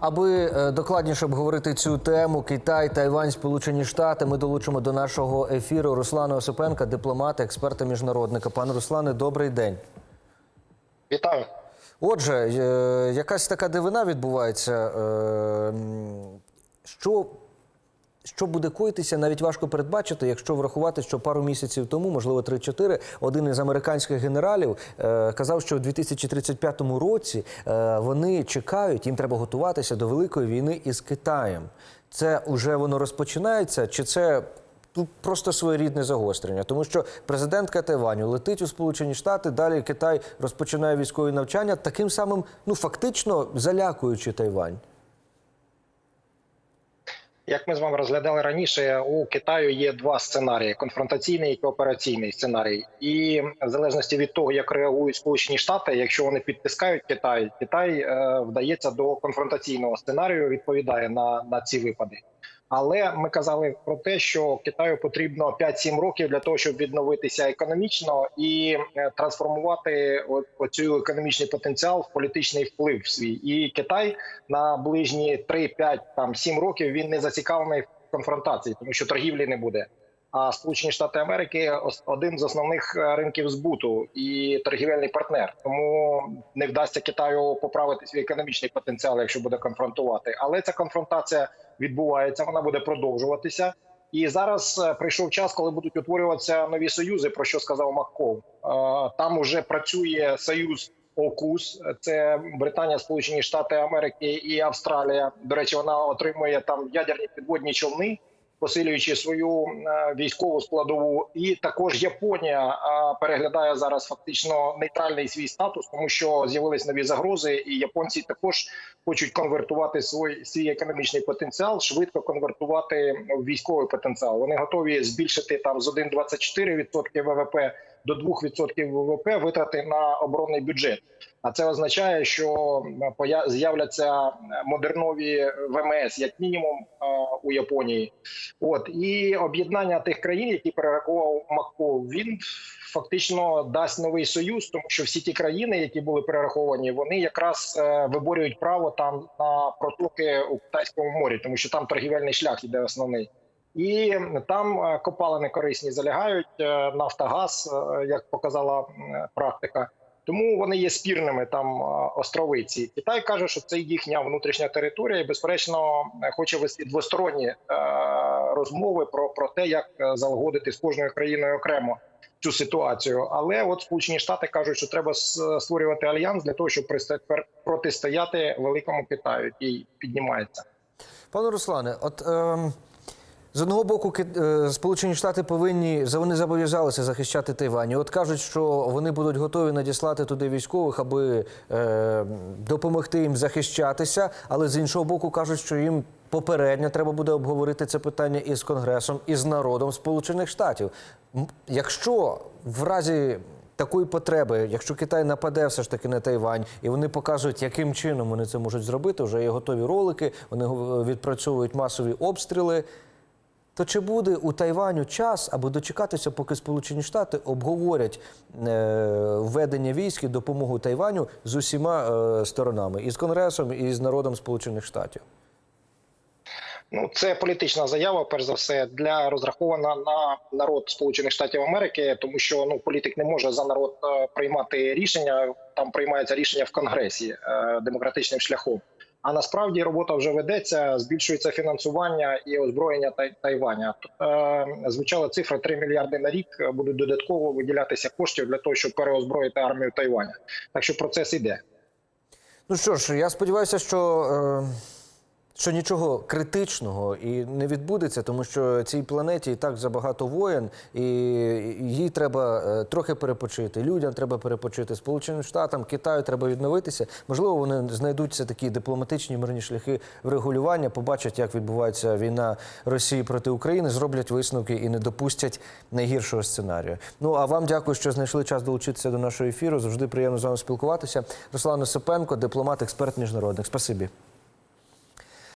Аби е, докладніше обговорити цю тему, Китай, Тайвань, Сполучені Штати, ми долучимо до нашого ефіру Руслана Осипенка, дипломата, експерта міжнародника. Пане Руслане, добрий день. Вітаю. Отже, е, якась така дивина відбувається. Е, Що, що буде коїтися, навіть важко передбачити, якщо врахувати, що пару місяців тому, можливо, 3-4, один із американських генералів е, казав, що у 2035 році е, вони чекають, їм треба готуватися до великої війни із Китаєм. Це вже воно розпочинається, чи це Тут просто своєрідне загострення, тому що президентка Тайваню летить у Сполучені Штати, далі Китай розпочинає військові навчання, таким самим, ну фактично залякуючи Тайвань. Як ми з вами розглядали раніше, у Китаю є два сценарії: конфронтаційний і коопераційний сценарій. І в залежності від того, як реагують Сполучені Штати, якщо вони підтискають Китай, Китай е, вдається до конфронтаційного сценарію, відповідає на, на ці випади. Але ми казали про те, що Китаю потрібно 5-7 років для того, щоб відновитися економічно і е, трансформувати оцю економічний потенціал в політичний вплив свій. І Китай на ближні 3-5 там 7 років він не зацікавлений в конфронтації, тому що торгівлі не буде. А Сполучені Штати Америки один з основних е, ринків збуту і торгівельний партнер. Тому не вдасться Китаю поправити свій економічний потенціал, якщо буде конфронтувати. Але ця конфронтація відбувається, вона буде продовжуватися. І зараз е, прийшов час, коли будуть утворюватися нові союзи. Про що сказав Макков. Е, Там уже працює союз ОКУС, це Британія, Сполучені Штати Америки і Австралія. До речі, вона отримує там ядерні підводні човни, посилюючи свою е, військову складову. І також Японія е, переглядає зараз фактично нейтральний свій статус, тому що з'явились нові загрози, і японці також хочуть конвертувати свій свій економічний потенціал, швидко конвертувати в військовий потенціал. Вони готові збільшити там з 1,24% ВВП до 2% ВВП витрати на оборонний бюджет. А це означає, що з'являться модернові ВМС, як мінімум, у Японії. От і об'єднання тих країн, які перерахував Макков, він фактично дасть новий союз, тому що всі ті країни, які були перераховані, вони якраз е, виборюють право там на протоки у Китайському морі, тому що там торгівельний шлях іде основний. І там е, копалини корисні залягають е, нафтогаз, е, як показала практика. Тому вони є спірними там е, острови ці. Китай каже, що це їхня внутрішня територія, і безперечно е, хоче вести двосторонні е, розмови про, про те, як е, залагодити з кожною країною окремо цю ситуацію. Але от Сполучені Штати кажуть, що треба створювати альянс для того, щоб протистояти великому Китаю, який піднімається. Пане Руслане, от ем, з одного боку, е, Сполучені Штати повинні вони зобов'язалися захищати Тайвань. І От кажуть, що вони будуть готові надіслати туди військових, аби е, допомогти їм захищатися. Але з іншого боку, кажуть, що їм попередньо треба буде обговорити це питання із Конгресом, із народом Сполучених Штатів. Якщо в разі такої потреби, якщо Китай нападе все ж таки на Тайвань, і вони покажуть, яким чином вони це можуть зробити, вже є готові ролики, вони го- відпрацьовують масові обстріли. То чи буде у Тайваню час, аби дочекатися, поки Сполучені Штати обговорять е, введення військ і допомогу Тайваню з усіма е, сторонами, і з Конгресом, і з народом Сполучених Штатів? Ну, це політична заява, перш за все, для розрахована на народ Сполучених Штатів Америки, тому що ну політик не може за народ е, приймати рішення. Там приймається рішення в Конгресі е, демократичним шляхом. А насправді робота вже ведеться, збільшується фінансування і озброєння Тай- Тайваня. Е, звучала цифра 3 мільярди на рік. Будуть додатково виділятися коштів для того, щоб переозброїти армію Тайваня. Так що процес іде. Ну що ж, я сподіваюся, що, е, що нічого критичного і не відбудеться, тому що цій планеті і так забагато воєн, і їй треба е, трохи перепочити. Людям треба перепочити. Сполученим Штатам, Китаю треба відновитися. Можливо, вони знайдуться такі дипломатичні мирні шляхи врегулювання, побачать, як відбувається війна Росії проти України, зроблять висновки і не допустять найгіршого сценарію. Ну а вам дякую, що знайшли час долучитися до нашого ефіру. Завжди приємно з вами спілкуватися. Руслан Осипенко, дипломат, експерт міжнародник. Спасибі.